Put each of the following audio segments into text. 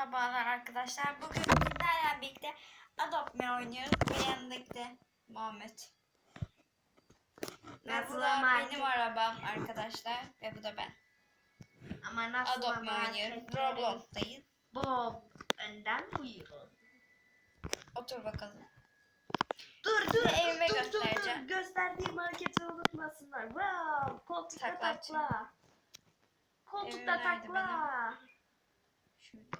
Merhabalar arkadaşlar. Bugün sizlerle birlikte Adopt Me oynuyoruz. Ve yanındaki de Muhammed. Ve bu da benim arabam arkadaşlar. Ve bu da ben. Ama nasıl Adopt Me oynuyoruz. Roblox'tayız. Bob önden buyurun. Otur bakalım. Dur dur Ve evime dur, dur, dur, göstereceğim. Gösterdiğim hareketi unutmasınlar. Wow, koltukta Takla takla. Koltukta Evim nerede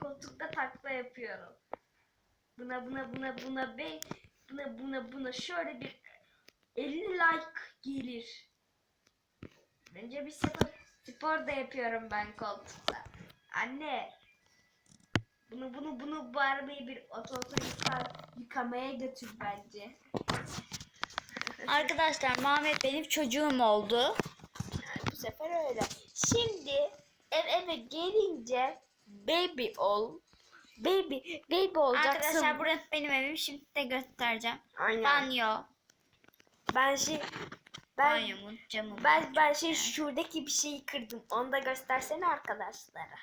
Koltukta takla yapıyorum. Buna buna buna buna be buna buna buna şöyle bir 50 like gelir. Bence bir spor, spor da yapıyorum ben koltukta. Anne. Bunu bunu bunu bu arabayı bir oto oto yıka, yıkamaya götür bence. Arkadaşlar Muhammed benim çocuğum oldu. Yani bu sefer öyle. Şimdi ev eve gelince baby ol. Baby baby olacaksın. Arkadaşlar burası benim evim. Şimdi de göstereceğim. Aynen. Banyo. Ben şey ben Banyomun camı. ben ben şey şuradaki bir şeyi kırdım. Onu da göstersene arkadaşlara.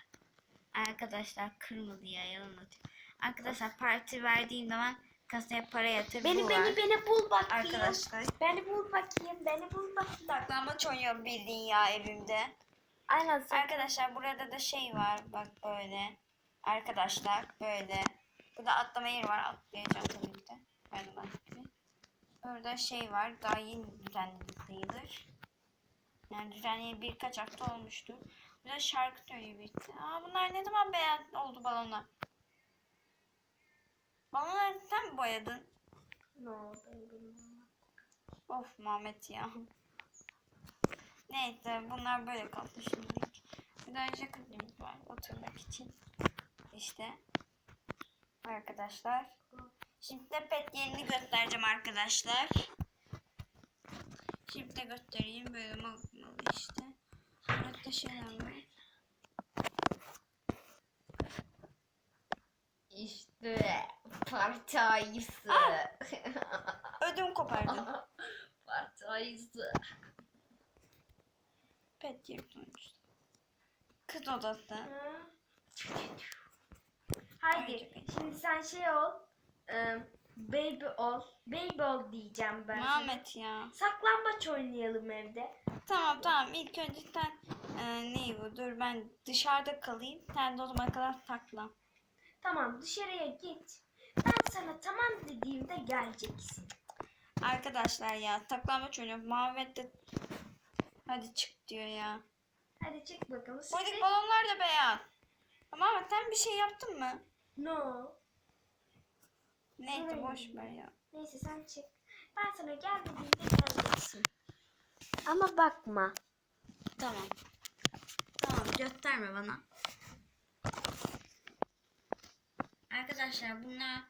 Arkadaşlar kırmadı ya yalan atıyor. Arkadaşlar parti verdiğim zaman kasaya para yatır. Beni bu beni var. beni bul bakayım. Arkadaşlar. Beni bul bakayım. Beni bul bakayım. Saklambaç oynuyorum bildiğin ya evimde. Aynen. Arkadaşlar burada da şey var bak böyle. Arkadaşlar böyle. Burada atlama yeri var atlayacağım tabii ki de. Gibi. Burada şey var daha yeni düzenledik sayılır. Yani düzenleyeli birkaç hafta olmuştur. Burada şarkı söylüyor birisi. Aa bunlar ne zaman beyaz oldu balonlar? Balonları sen mi boyadın? Ben bilmiyorum. Of Muhammed ya. Neyse bunlar böyle kaldı şimdilik. Bir de jacuzzi'miz var oturmak için. İşte. Arkadaşlar. Şimdi de pet yerini göstereceğim arkadaşlar. Şimdi de göstereyim böyle mal mal işte. Burada şeyler var. İşte parti ayısı. Ödüm kopardım. parti pet yeri sonuçta. Kız odası. Haydi şimdi sen şey ol. e, baby ol. Baby ol diyeceğim ben. Muhammed ya. Saklambaç oynayalım evde. Tamam tamam ilk önce sen e, ne bu dur ben dışarıda kalayım sen de o zamana kadar saklan. Tamam dışarıya git. Ben sana tamam dediğimde geleceksin. Arkadaşlar ya saklambaç oynuyorum Muhammed de hadi çık diyor ya. Hadi çık bakalım. Buradaki Şimdi- balonlar da beyaz. Ama sen bir şey yaptın mı? No. Neyse Hayır. boş ver ya. Neyse sen çık. Ben sana gel dediğimde geleceksin. Ama bakma. Tamam. Tamam gösterme bana. Arkadaşlar bunlar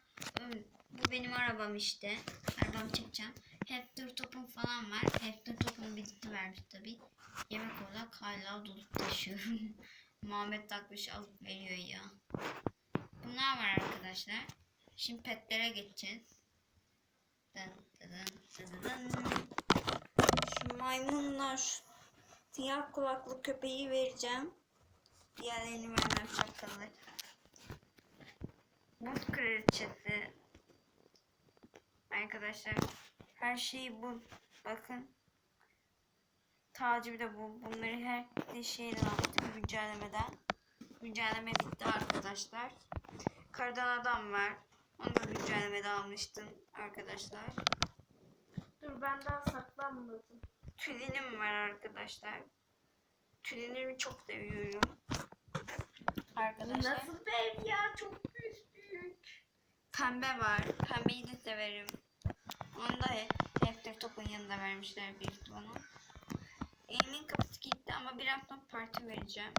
bu benim arabam işte. Arabamı çekeceğim. Hector topum falan var. Hector topum birlikte vermiş tabi. Yemek olarak hala dolup taşıyorum. Muhammed takmış alıp veriyor ya. Bunlar var arkadaşlar. Şimdi petlere geçeceğiz. Dın dın dın dın dın. Şu maymunlar şu siyah kulaklı köpeği vereceğim. Diğerlerini vermem şapkalı. Buz kraliçesi. Arkadaşlar her şeyi bu. Bakın. Tacı de bu. Bunları her şeyden almıştık güncellemeden. Güncelleme bitti arkadaşlar. Kardan adam var. Onu da güncellemede almıştım arkadaşlar. Dur ben daha saklanmadım. Tülinim var arkadaşlar. Tülinimi çok seviyorum. Arkadaşlar. Nasıl bir ev ya? Çok büyük. Pembe var. Pembeyi de severim. Onu da Hefter Top'un yanında vermişler bir bana. Evimin kapısı gitti ama birazdan parti vereceğim.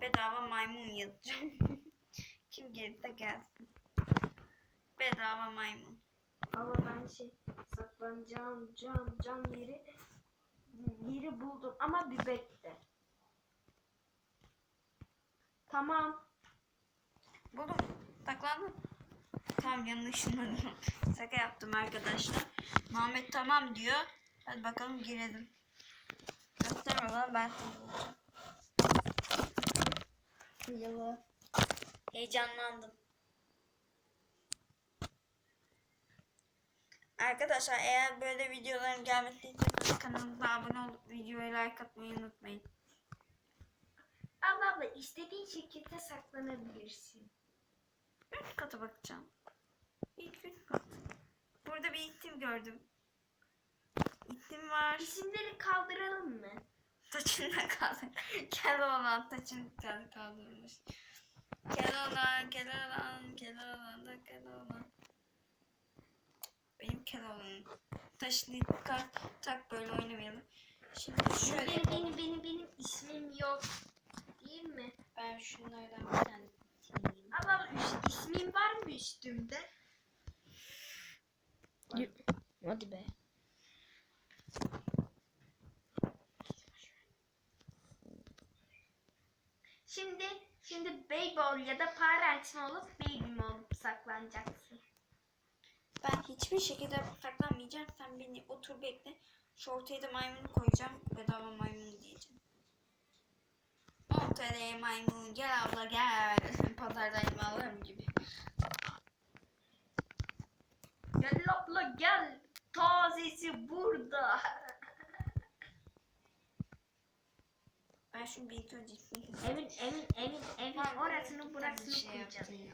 Bedava maymun yazacağım. Kim gelirse gelsin. Bedava maymun. Ama ben şey saklanacağım cam cam yeri yeri buldum ama bir bekle. Tamam. Buldum. Saklandım. Tamam yanına ışınladım. Şaka yaptım arkadaşlar. Muhammed tamam diyor. Hadi bakalım girelim. Gösterme bana ben. Yalan. Heyecanlandım. Arkadaşlar eğer böyle videoların gelmesini istiyorsanız kanalımıza abone olup videoya like atmayı unutmayın. Abla abla istediğin şekilde saklanabilirsin. Üst kata bakacağım. Kat. Burada bir itim gördüm. İtim var. İsimleri kaldıralım mı? Taçında kaldı. Keloğlan taçın kaldırmış. Keloğlan, Keloğlan, Keloğlan da Keloğlan. Benim Keloğlan'ım. Taşını tak, tak böyle oynamayalım. Şimdi şöyle Benim, benim, benim, benim ismim yok. Değil mi? Ben şunlardan bir tane sileyim. Üst- ismin var mı üstümde? Hadi be. Şimdi şimdi Beybol ya da Parents mi olup Baby olup saklanacaksın? Ben hiçbir şekilde saklanmayacağım. Sen beni otur bekle. Şu ortaya da maymunu koyacağım. Bedava maymun diyeceğim. 10 TL maymun gel abla gel. Pazardan alırım gibi. Gel abla gel. Tazesi burada. Ben şunu bir önce emin emin emin Ben orasını burasını şey ya.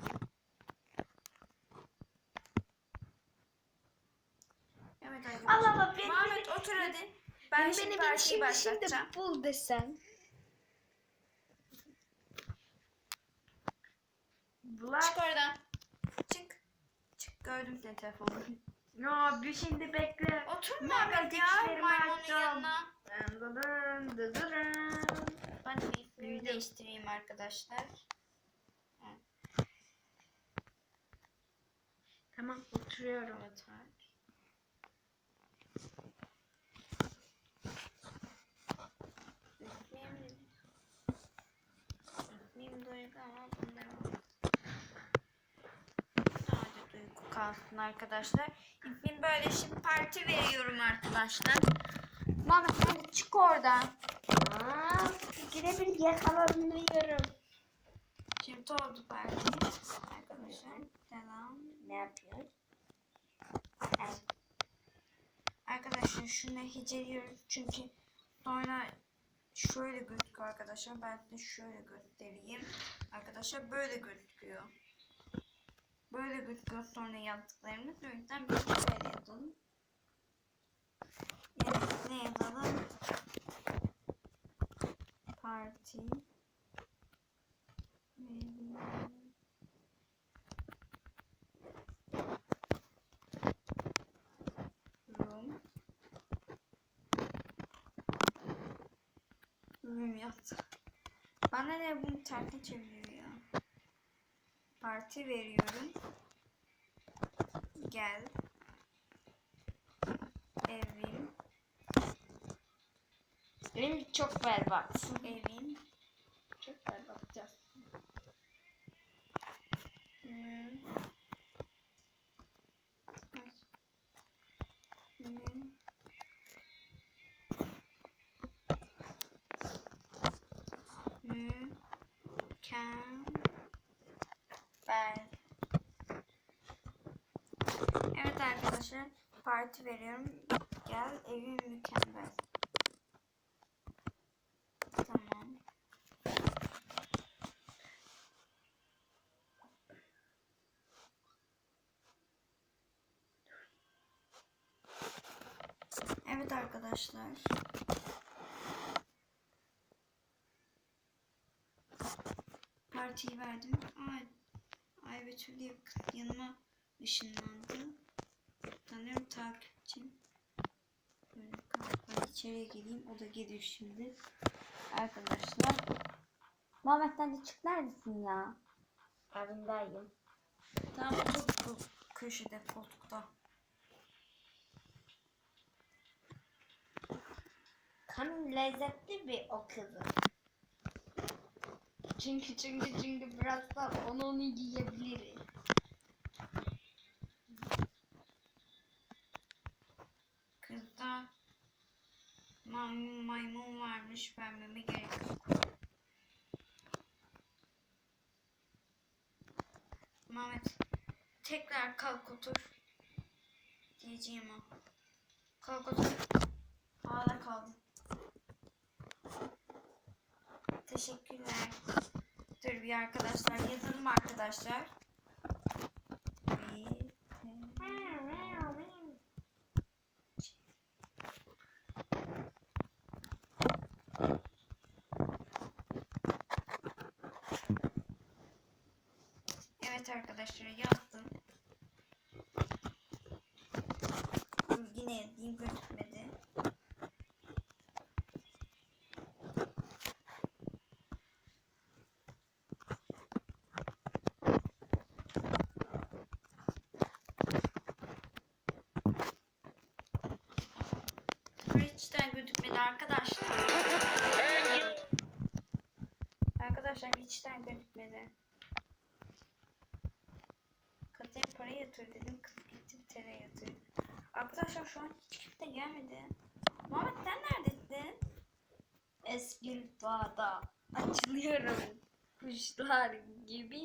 Evet arkadaşlar. Allah Allah beni Muhammed otur hadi. Ben beni şimdi beni şimdi şimdi bul desem. Black. Çık oradan. Gördüm seni telefonda. No bir şimdi bekle. Otur Ben Muhammed ya maymunun yanına. Dın dın dın dın. Ben de bir değiştireyim arkadaşlar. Tamam oturuyorum. İsmim, ismim Duygu ama bunlar kalsın arkadaşlar. İsmim böyle şimdi parti veriyorum arkadaşlar. Mehmet hadi çık oradan. Aa, girebil yakalanıyorum. Şimdi oldu parti. Arkadaşlar selam. Ne yapıyorsun? Evet. Arkadaşlar şunu heceliyoruz çünkü sonra şöyle gözüküyor arkadaşlar. Ben de şöyle göstereyim. Arkadaşlar böyle gözüküyor. Böyle gözüküyor sonra yaptıklarımız. O yüzden biz böyle yazalım. Evet, ne yazalım? Parti. Room. Room yaptı. Bana ne bunu tersi çeviriyor. Parti veriyorum. Gel. Evim. Benim çok berbat. Evim. Çok berbat. Hmm. Hmm. Mükemmel. Evet arkadaşlar parti veriyorum. Gel evim mükemmel. Tamam. Evet arkadaşlar. Partiyi verdim. Ay, Ay Betül diye yanıma ışınlandı. Sanıyorum takipçim. Böyle ben içeriye geleyim. O da gelir şimdi. Arkadaşlar. Muhammed sen de çık neredesin ya? Arındayım. Tamam otur bu köşede koltukta. Kanım lezzetli bir o kızın. Çünkü çünkü çünkü birazdan onu onu yiyebilirim. Kızda maymun, maymun varmış vermeme gerek yok. Mehmet tekrar kalk otur. Diyeceğim o. Kalk otur. Havada kaldın. Teşekkürler. Dur bir arkadaşlar yazalım arkadaşlar. Evet arkadaşlar yazdım. Yine yazayım Hiçten gözükmedi arkadaşlar. Arkadaşlar hiçten gözükmedi. Kataya para yatır dedim. Kız gitti bir tere yatırdı. Arkadaşlar şu an hiç kimse gelmedi. Muhammed sen neredesin? Eski dağda açılıyorum. Kuşlar gibi.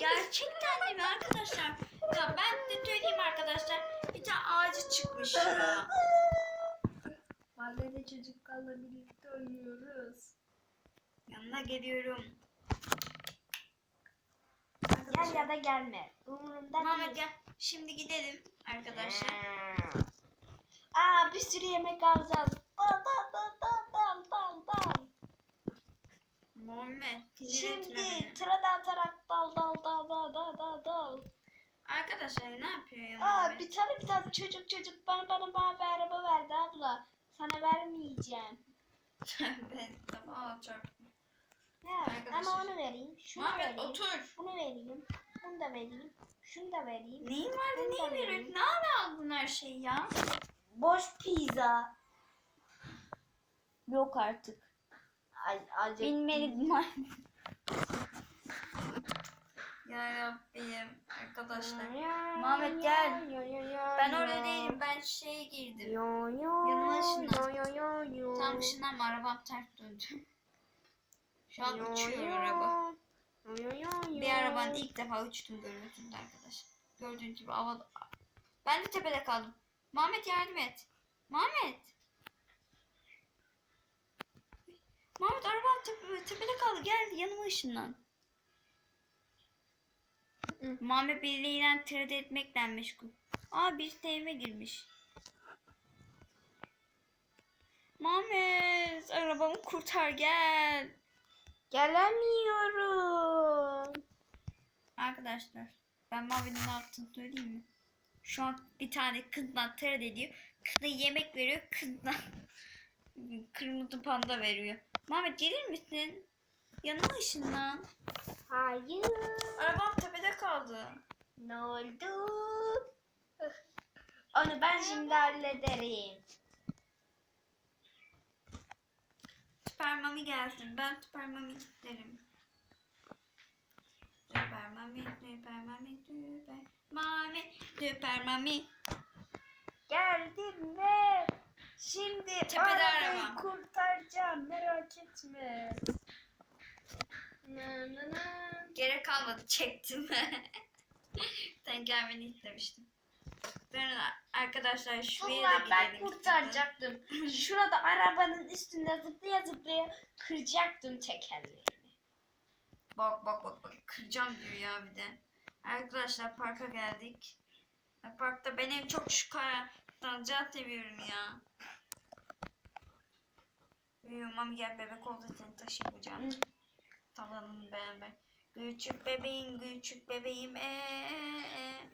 Gerçekten de mi arkadaşlar? Ya ben de söyleyeyim arkadaşlar. Bir tane ağacı çıkmış çocuklarla birlikte oynuyoruz. Yanına geliyorum. Gel ya da gelme. Umurumda Muhammed değil. gel. Şimdi gidelim arkadaşlar. Aa bir sürü yemek alacağız. Dal dal dal dal dal dal dal. Muhammed. sinir etme Şimdi beni. tırada atarak dal dal dal dal dal dal dal. Arkadaşlar ne yapıyor ya Aa Muhammed? bir tane bir tane çocuk çocuk bana bana bana bir araba verdi abla. Sana vermeyeceğim. Tövbe tamam çok. Ya, Arkadaşlar. ama onu vereyim. Şunu Muhammed vereyim. otur. Bunu vereyim. Bunu da vereyim. Şunu da vereyim. Neyin vardı neyin veriyorsun? Ne ara aldın her şeyi ya? Boş pizza. Yok artık. Ay, acı. Bilmedim Ya Rabbim arkadaşlar. Muhammed gel. Ben orada değilim. Ben şeye girdim. Yanıma ışınlan. Tam ışınlanma arabam ters döndü. Şu an uçuyor araba. Bir arabanın ilk defa uçtum görüyorsunuz arkadaşlar. Gördüğünüz gibi havada. Ben de tepede kaldım. Muhammed yardım et. Muhammed. Muhammed arabam tepe, tepede kaldı. Gel yanıma ışınlan. Muhammed birileriyle trade etmekle meşgul. Aa birisi evime girmiş. Muhammed arabamı kurtar gel. Gelemiyorum. Arkadaşlar ben Mavi'nin yaptığını söyleyeyim mi? Şu an bir tane kızla trade ediyor. Kızla yemek veriyor. Kızla kırmızı panda veriyor. Mehmet gelir misin? Yanıma ışınlan. Hayır. Arabam tepede kaldı. Ne oldu? Onu ben şimdi hallederim. Süper Mami gelsin. Ben Süper Mami isterim. Süper Mami, Süper Mami, Süper Mami, Süper Mami. Geldim ve şimdi Tepede arabayı araba. kurtaracağım merak etme. Gerek kalmadı çektim. Sen gelmeni istemiştim. Ben arkadaşlar şuraya da Vallahi ben gidelim. kurtaracaktım. Şurada arabanın üstünde zıplaya zıplaya kıracaktım tekerleğini. Bak bak bak bak kıracağım diyor ya bir de. Arkadaşlar parka geldik. Parkta ben en çok şu karadan seviyorum ya. Uyuyorum ama gel bebek oldu seni taşımayacağım. Tamam beraber. Küçük bebeğim, küçük bebeğim. Ee, ee.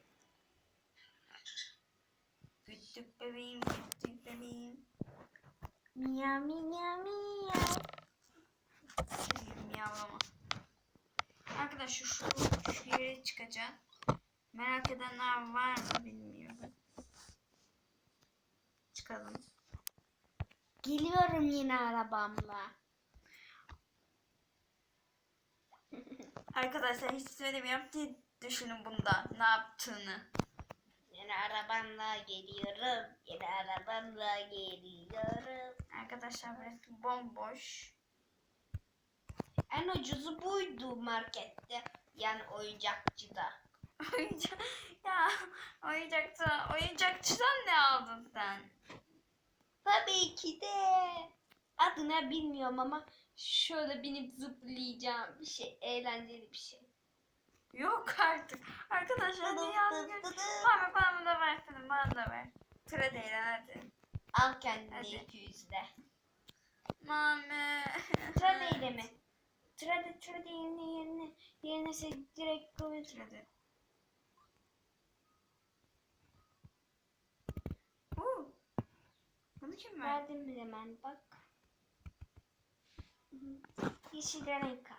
Küçük bebeğim, küçük bebeğim. Miyav miyav miyav. Miyavlama. Arkadaşlar şu, şu yere çıkacağız. Merak edenler var mı bilmiyorum. Çıkalım. Geliyorum yine arabamla. Arkadaşlar hiç söylemiyorum. Siz düşünün bunda ne yaptığını. Yine arabamla geliyorum. Yine arabamla geliyorum. Arkadaşlar burası bomboş. En ucuzu buydu markette. Yani oyuncakçıda. Oyuncak ya oyuncakta oyuncakçıdan ne aldın sen? Tabii ki de. Adını bilmiyorum ama şöyle binip zıplayacağım bir şey. Eğlenceli bir şey. Yok artık. Arkadaşlar dünyanın Bana bana da versene bana da ver. Tıra değil hadi. Al kendine Hadi. 200 de. Mami. Trade mi? Trade trade yerine yerine yerine sen direkt koy. Hadi. Oo. Bunu kim verdi? Verdim bile hemen bak. Hı hı. Yeşil renk kaldı.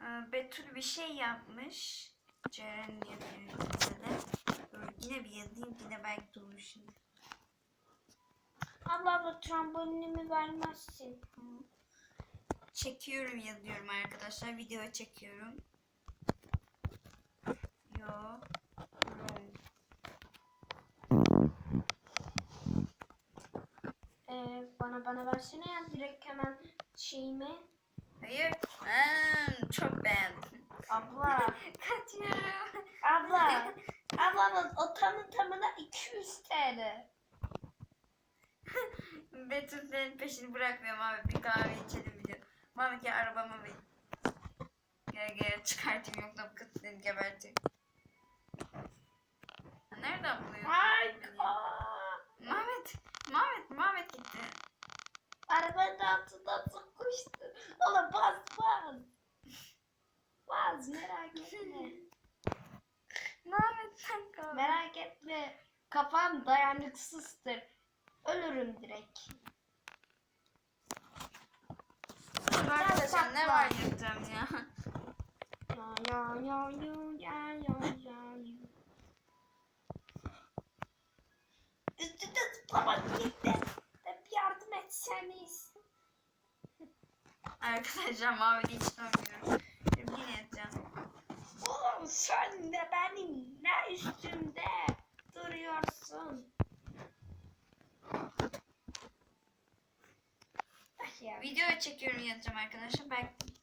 Ee, Betül bir şey yapmış. Ceren de. Dur, yine bir yazayım yine belki durur şimdi. Abla abla trambolinimi vermezsin. Çekiyorum yazıyorum arkadaşlar. Video çekiyorum. Yo. Ee, bana bana versene ya direkt hemen şeyimi. Hayır. Hmm, çok beğendim. Abla. Kaçıyorum. abla. abla o tamı tamına 200 TL. Betül senin peşini bırakmıyorum abi. Bir kahve içelim diyor. Mami ki arabama bir gel gel çıkartayım yoksa kız seni gebertecek. Nereden buluyorsun? Ay. Mehmet, Mehmet, Mehmet gitti. Arabanın altından sıkıştı. Ola bas bas. Bas merak etme. Mehmet sen kal. merak etme. Kafam dayanıksızdır. Ölürüm direkt. Arkadaşlar ne var yapacağım ya. Ya ya ya ya ya ya ya ya. Üstüne zıplamak gitti. Etseniz. Arkadaşlar Mehmet hiç dönmüyorum. Yine edeceğim. Oğlum sen de benim ne üstümde duruyorsun. Ah. Video çekiyorum yazacağım arkadaşlar. Belki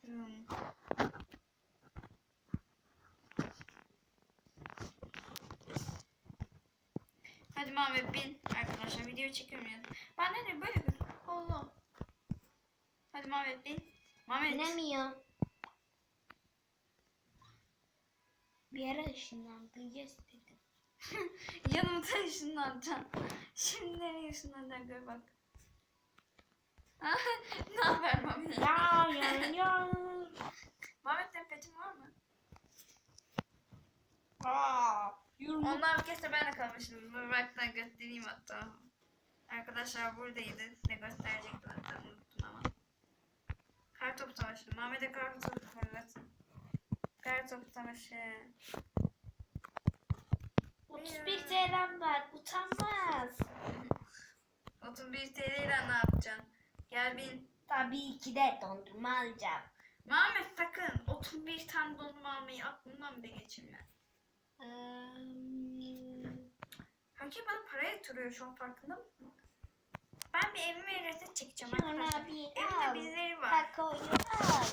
Hmm. Hadi Mehmet bin arkadaşlar video çekiyorum ya. Ben de böyle bir Allah. Hadi Mehmet bin. Mehmet. Binemiyor. Bir yere ışınlandı. Yes dedim. Yanımda ışınlanacaksın. Şimdi nereye ışınlanacaksın gör bak. ne haber Mehmet? Ya ya ya. Mehmet senin petin var mı? Aa, yürü. Ondan bir kez de ben de kalmışım. Bıraktan göstereyim hatta. Arkadaşlar buradaydı. Size gösterecektim hatta unuttum ama. Kartopu savaşı. Mehmet'e kartopu fırlatın. Kartopu savaşı. 31 TL'm var. Utanmaz. 31 TL ile ne yapacaksın? Gel bin. Tabii ki de dondurma alacağım. Mehmet sakın 31 tane dondurma almayı aklından bile geçirme. Kanki bana para yatırıyor şu an farkında mısın? Ben bir evime resim çekeceğim arkadaşlar. Şuna bir Evimde al. birileri var. Takoyu al.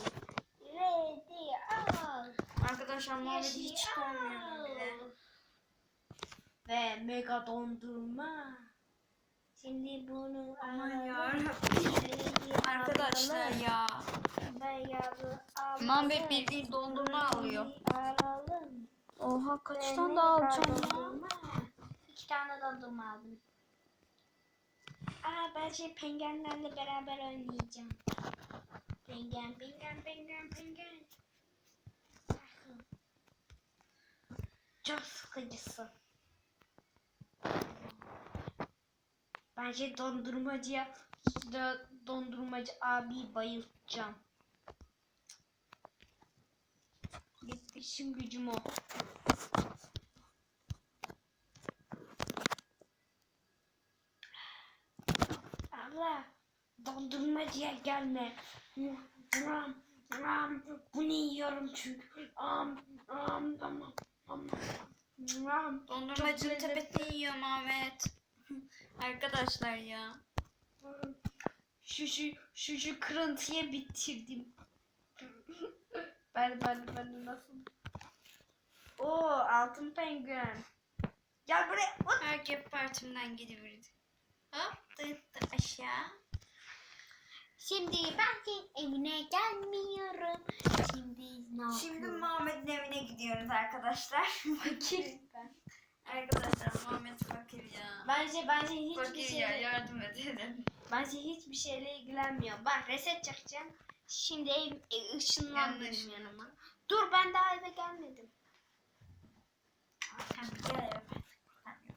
Ready al. Arkadaşlar hiç Yeşil bile. al. Ve mega dondurma. Şimdi bunu Aman alalım. yarabbim. Ready Arkadaşlar ya. Beyazı alalım. Mehmet bildiğin dondurma alıyor. Alalım. Oha Ve mega dondurma. İki tane dondurma aldım. Aa ben şey pengenlerle beraber oynayacağım. Pengen, pengen, pengen, pengen. Çok sıkıcısı. Bence dondurmacıya dondurmacı abi bayılacağım. Gitti işim gücüm o. Abla dondurmacıya gelme. Ram, ram, bunu yiyorum çünkü. Am, am, am, am, am. Dondurmacının Çok tepesini yiyor Mehmet. Arkadaşlar ya. Şu şu şu şu kırıntıyı bitirdim. Ben ver ver nasıl? Oo altın penguen. Gel buraya. Hop. Herkes partimden gidiverdi. Hop tıktı aşağı. Şimdi ben senin evine gelmiyorum. Şimdi ne yapıyorum? Şimdi Muhammed'in evine gidiyoruz arkadaşlar. Fakir ben. arkadaşlar Muhammed fakir ya. Bence bence hiçbir Fakir ya şeyle yardım edelim. bence hiçbir şeyle ilgilenmiyor. Bak reset çakacağım. Şimdi ev e, ışınlan Yanlış. benim yanıma. Dur ben daha eve gelmedim. Sen gel eve.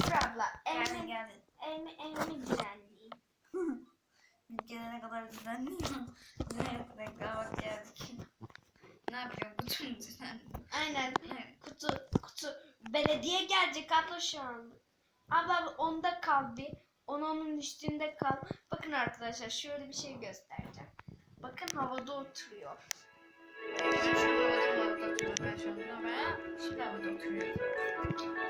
Dur abla. Geldin Evime, geldin. evime, evime düzenleyeyim. Biz gelene kadar düzenliyor. Nereye kadar bak geldik. Ne yapıyor bu tüm düzen? Aynen. Evet. Kutu kutu. Belediye gelecek abla şu an. Abla abla onda kal bir. Onu onun üstünde kal. Bakın arkadaşlar şöyle bir şey göstereceğim. Bakın havada oturuyor. Ben ben şimdi havada oturuyorum.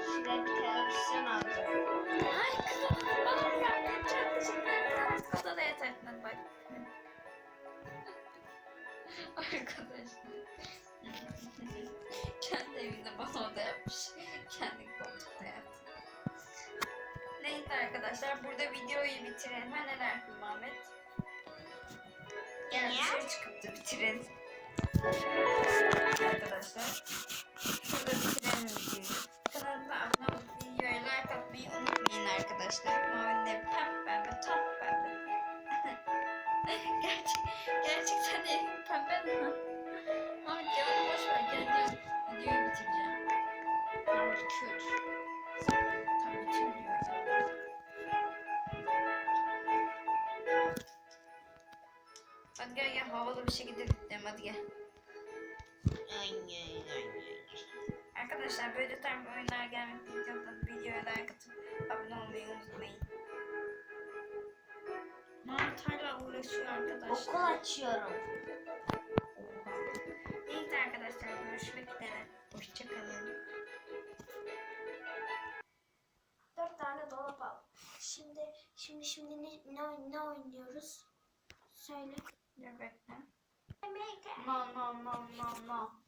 Şuraya bir televizyon alacağım. Ay kızım bana bırak. Çok teşekkür yatarsın bak. Arkadaşlar. Kendi evinde bana oda yapmış. Kendi koltukta yattı. Neyse arkadaşlar burada videoyu bitirelim. Ha ne Muhammed? Gel dışarı çıkıp da bitirelim. Arkadaşlar. Şurada bitirelim videoyu. Kanalımıza abone olup videoya like atmayı unutmayın arkadaşlar. Evi pembe pembe tam pembe. Gerçek, gerçekten evim pembe mi? Muhammed yalanı boş ver. Gel. Videoyu bitireceğim. Muhammed kür. Tam bitirmiyoruz gel gel havalı bir şekilde bitirelim hadi gel. Arkadaşlar böyle tarz oyunlar gelmek istiyorsanız videoya like atıp abone olmayı unutmayın. Mahmut hala uğraşıyor arkadaşlar. Okul açıyorum. Oha. Neyse arkadaşlar görüşmek üzere. Hoşçakalın. Dört tane dolap al. Şimdi şimdi şimdi ne, ne, ne oynuyoruz? Söyle. Dur bekle. No no no no no.